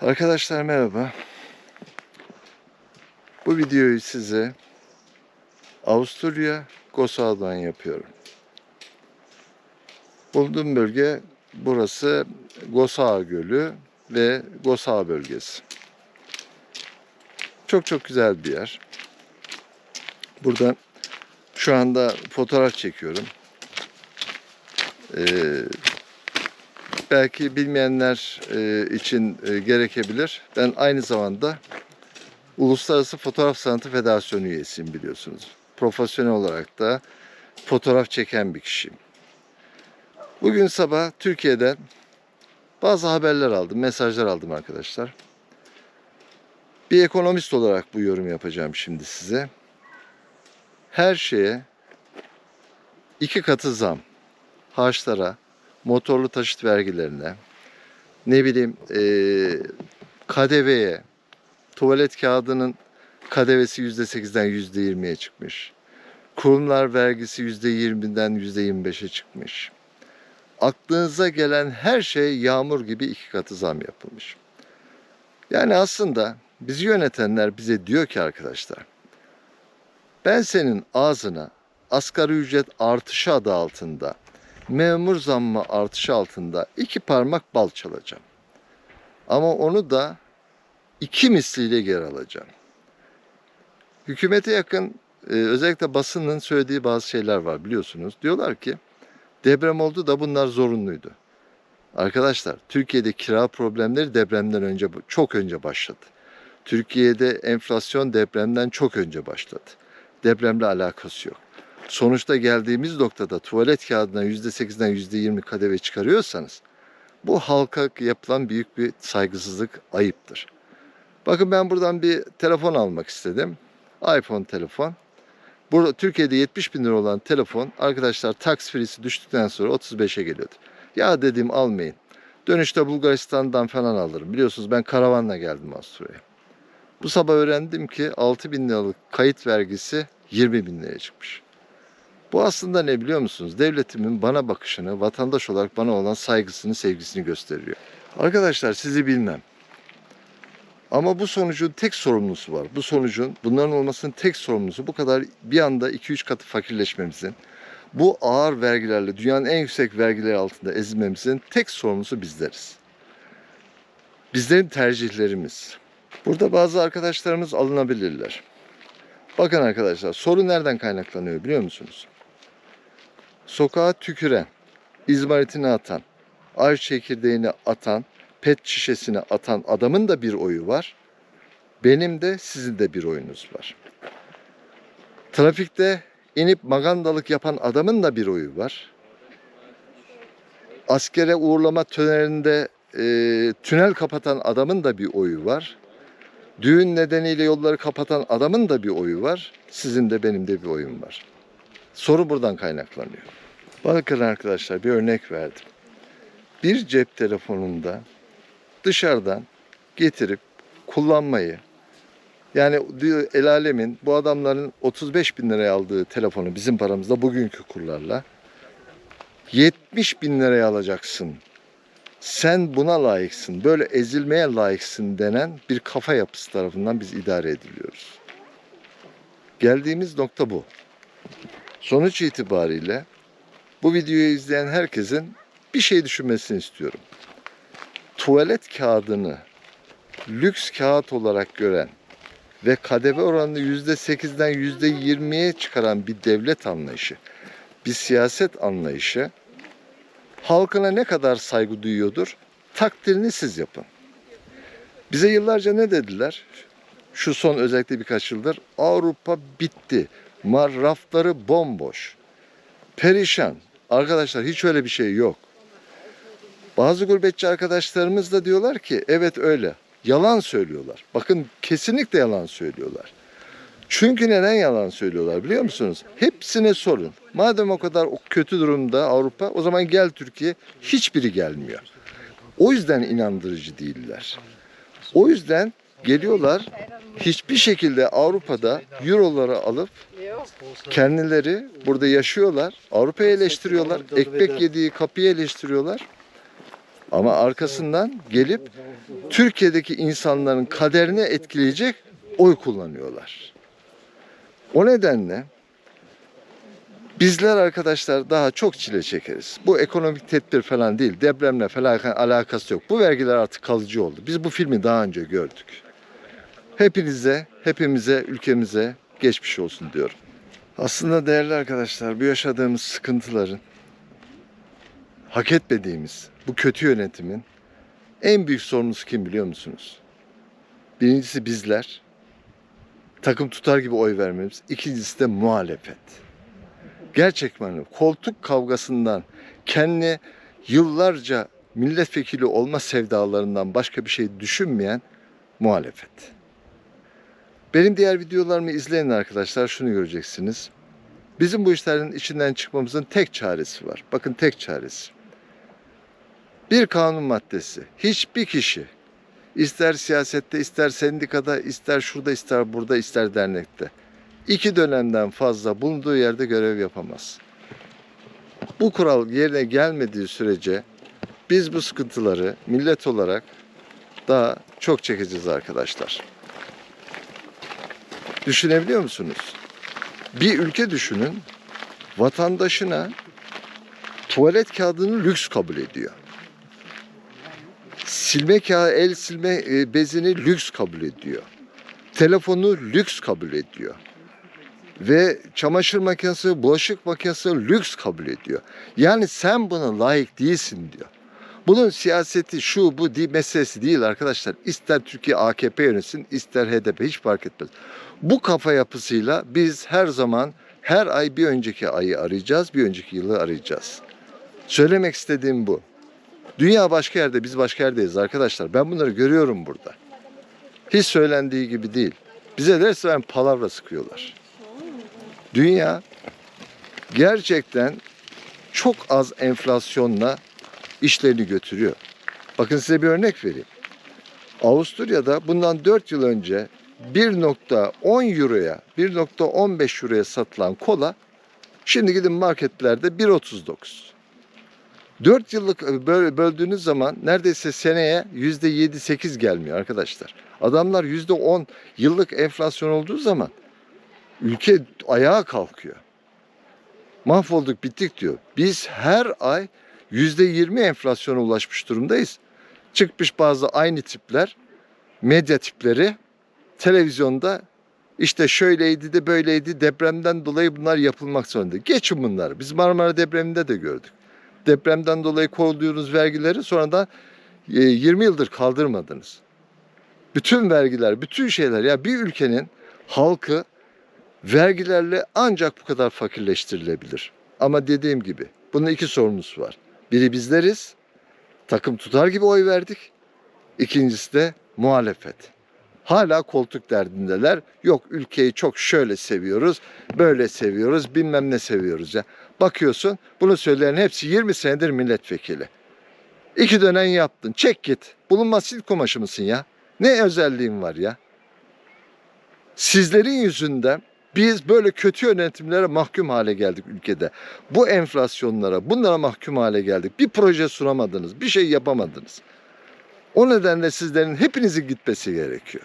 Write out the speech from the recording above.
Arkadaşlar merhaba. Bu videoyu size Avusturya Gosau'dan yapıyorum. Bulunduğum bölge burası Gosau Gölü ve Gosau bölgesi. Çok çok güzel bir yer. Burada şu anda fotoğraf çekiyorum. Ee, belki bilmeyenler e, için e, gerekebilir. Ben aynı zamanda Uluslararası Fotoğraf Sanatı Federasyonu üyesiyim biliyorsunuz. Profesyonel olarak da fotoğraf çeken bir kişiyim. Bugün sabah Türkiye'den bazı haberler aldım, mesajlar aldım arkadaşlar. Bir ekonomist olarak bu yorum yapacağım şimdi size. Her şeye iki katı zam. Harçlara, motorlu taşıt vergilerine, ne bileyim eee KDV'ye, tuvalet kağıdının KDV'si %8'den %20'ye çıkmış. Kurumlar vergisi %20'den %25'e çıkmış. Aklınıza gelen her şey yağmur gibi iki katı zam yapılmış. Yani aslında bizi yönetenler bize diyor ki arkadaşlar, ben senin ağzına asgari ücret artışı adı altında memur zammı artışı altında iki parmak bal çalacağım. Ama onu da iki misliyle geri alacağım. Hükümete yakın e, özellikle basının söylediği bazı şeyler var biliyorsunuz. Diyorlar ki deprem oldu da bunlar zorunluydu. Arkadaşlar Türkiye'de kira problemleri depremden önce çok önce başladı. Türkiye'de enflasyon depremden çok önce başladı. Depremle alakası yok sonuçta geldiğimiz noktada tuvalet kağıdına %8'den %20 kadeve çıkarıyorsanız bu halka yapılan büyük bir saygısızlık ayıptır. Bakın ben buradan bir telefon almak istedim. iPhone telefon. Burada Türkiye'de 70 bin lira olan telefon arkadaşlar tax free'si düştükten sonra 35'e geliyordu. Ya dedim almayın. Dönüşte Bulgaristan'dan falan alırım. Biliyorsunuz ben karavanla geldim Avusturya'ya. Bu sabah öğrendim ki 6 bin liralık kayıt vergisi 20 bin liraya çıkmış. Bu aslında ne biliyor musunuz? Devletimin bana bakışını, vatandaş olarak bana olan saygısını, sevgisini gösteriyor. Arkadaşlar sizi bilmem. Ama bu sonucun tek sorumlusu var. Bu sonucun, bunların olmasının tek sorumlusu bu kadar bir anda 2-3 katı fakirleşmemizin, bu ağır vergilerle dünyanın en yüksek vergileri altında ezilmemizin tek sorumlusu bizleriz. Bizlerin tercihlerimiz. Burada bazı arkadaşlarımız alınabilirler. Bakın arkadaşlar soru nereden kaynaklanıyor biliyor musunuz? Sokağa tüküren, izmaritini atan, ay çekirdeğini atan, pet şişesini atan adamın da bir oyu var. Benim de sizin de bir oyunuz var. Trafikte inip magandalık yapan adamın da bir oyu var. Askere uğurlama töreninde e, tünel kapatan adamın da bir oyu var. Düğün nedeniyle yolları kapatan adamın da bir oyu var. Sizin de benim de bir oyum var. Soru buradan kaynaklanıyor. Bakın arkadaşlar bir örnek verdim. Bir cep telefonunda dışarıdan getirip kullanmayı yani diyor el alemin bu adamların 35 bin liraya aldığı telefonu bizim paramızda bugünkü kurlarla 70 bin liraya alacaksın. Sen buna layıksın, böyle ezilmeye layıksın denen bir kafa yapısı tarafından biz idare ediliyoruz. Geldiğimiz nokta bu. Sonuç itibariyle bu videoyu izleyen herkesin bir şey düşünmesini istiyorum. Tuvalet kağıdını lüks kağıt olarak gören ve KDV oranını %8'den %20'ye çıkaran bir devlet anlayışı, bir siyaset anlayışı halkına ne kadar saygı duyuyordur? Takdirini siz yapın. Bize yıllarca ne dediler? Şu son özellikle birkaç yıldır Avrupa bitti. Mar rafları bomboş. Perişan. Arkadaşlar hiç öyle bir şey yok. Bazı gurbetçi arkadaşlarımız da diyorlar ki evet öyle. Yalan söylüyorlar. Bakın kesinlikle yalan söylüyorlar. Çünkü neden yalan söylüyorlar biliyor musunuz? Hepsine sorun. Madem o kadar kötü durumda Avrupa o zaman gel Türkiye. Hiçbiri gelmiyor. O yüzden inandırıcı değiller. O yüzden geliyorlar hiçbir şekilde Avrupa'da euroları alıp kendileri burada yaşıyorlar. Avrupa'yı eleştiriyorlar. Ekmek yediği kapıyı eleştiriyorlar. Ama arkasından gelip Türkiye'deki insanların kaderini etkileyecek oy kullanıyorlar. O nedenle bizler arkadaşlar daha çok çile çekeriz. Bu ekonomik tedbir falan değil, depremle falan alakası yok. Bu vergiler artık kalıcı oldu. Biz bu filmi daha önce gördük. Hepinize, hepimize, ülkemize geçmiş olsun diyorum. Aslında değerli arkadaşlar bu yaşadığımız sıkıntıların hak etmediğimiz bu kötü yönetimin en büyük sorumlusu kim biliyor musunuz? Birincisi bizler. Takım tutar gibi oy vermemiz. İkincisi de muhalefet. Gerçek manada koltuk kavgasından kendi yıllarca milletvekili olma sevdalarından başka bir şey düşünmeyen muhalefet. Benim diğer videolarımı izleyin arkadaşlar şunu göreceksiniz. Bizim bu işlerin içinden çıkmamızın tek çaresi var. Bakın tek çaresi. Bir kanun maddesi. Hiçbir kişi ister siyasette, ister sendikada, ister şurada, ister burada, ister dernekte iki dönemden fazla bulunduğu yerde görev yapamaz. Bu kural yerine gelmediği sürece biz bu sıkıntıları millet olarak daha çok çekeceğiz arkadaşlar. Düşünebiliyor musunuz? Bir ülke düşünün, vatandaşına tuvalet kağıdını lüks kabul ediyor. Silme kağıdı, el silme e, bezini lüks kabul ediyor. Telefonu lüks kabul ediyor. Ve çamaşır makinesi, bulaşık makinesi lüks kabul ediyor. Yani sen buna layık değilsin diyor. Bunun siyaseti şu bu değil meselesi değil arkadaşlar. İster Türkiye AKP yönetsin ister HDP hiç fark etmez. Bu kafa yapısıyla biz her zaman her ay bir önceki ayı arayacağız, bir önceki yılı arayacağız. Söylemek istediğim bu. Dünya başka yerde, biz başka yerdeyiz arkadaşlar. Ben bunları görüyorum burada. Hiç söylendiği gibi değil. Bize resmen palavra sıkıyorlar. Dünya gerçekten çok az enflasyonla işlerini götürüyor. Bakın size bir örnek vereyim. Avusturya'da bundan 4 yıl önce 1.10 euroya, 1.15 euroya satılan kola şimdi gidin marketlerde 1.39. 4 yıllık böldüğünüz zaman neredeyse seneye %7-8 gelmiyor arkadaşlar. Adamlar %10 yıllık enflasyon olduğu zaman ülke ayağa kalkıyor. Mahvolduk bittik diyor. Biz her ay %20 enflasyona ulaşmış durumdayız. Çıkmış bazı aynı tipler, medya tipleri televizyonda işte şöyleydi de böyleydi depremden dolayı bunlar yapılmak zorunda. Geçin bunları. Biz Marmara depreminde de gördük. Depremden dolayı koyduğunuz vergileri sonra da e, 20 yıldır kaldırmadınız. Bütün vergiler, bütün şeyler ya bir ülkenin halkı vergilerle ancak bu kadar fakirleştirilebilir. Ama dediğim gibi bunun iki sorumlusu var. Biri bizleriz, takım tutar gibi oy verdik. İkincisi de muhalefet. Hala koltuk derdindeler. Yok ülkeyi çok şöyle seviyoruz, böyle seviyoruz, bilmem ne seviyoruz ya. Bakıyorsun bunu söyleyen hepsi 20 senedir milletvekili. İki dönem yaptın. Çek git. Bulunmaz sil kumaşı mısın ya? Ne özelliğin var ya? Sizlerin yüzünden biz böyle kötü yönetimlere mahkum hale geldik ülkede. Bu enflasyonlara, bunlara mahkum hale geldik. Bir proje sunamadınız, bir şey yapamadınız. O nedenle sizlerin hepinizin gitmesi gerekiyor.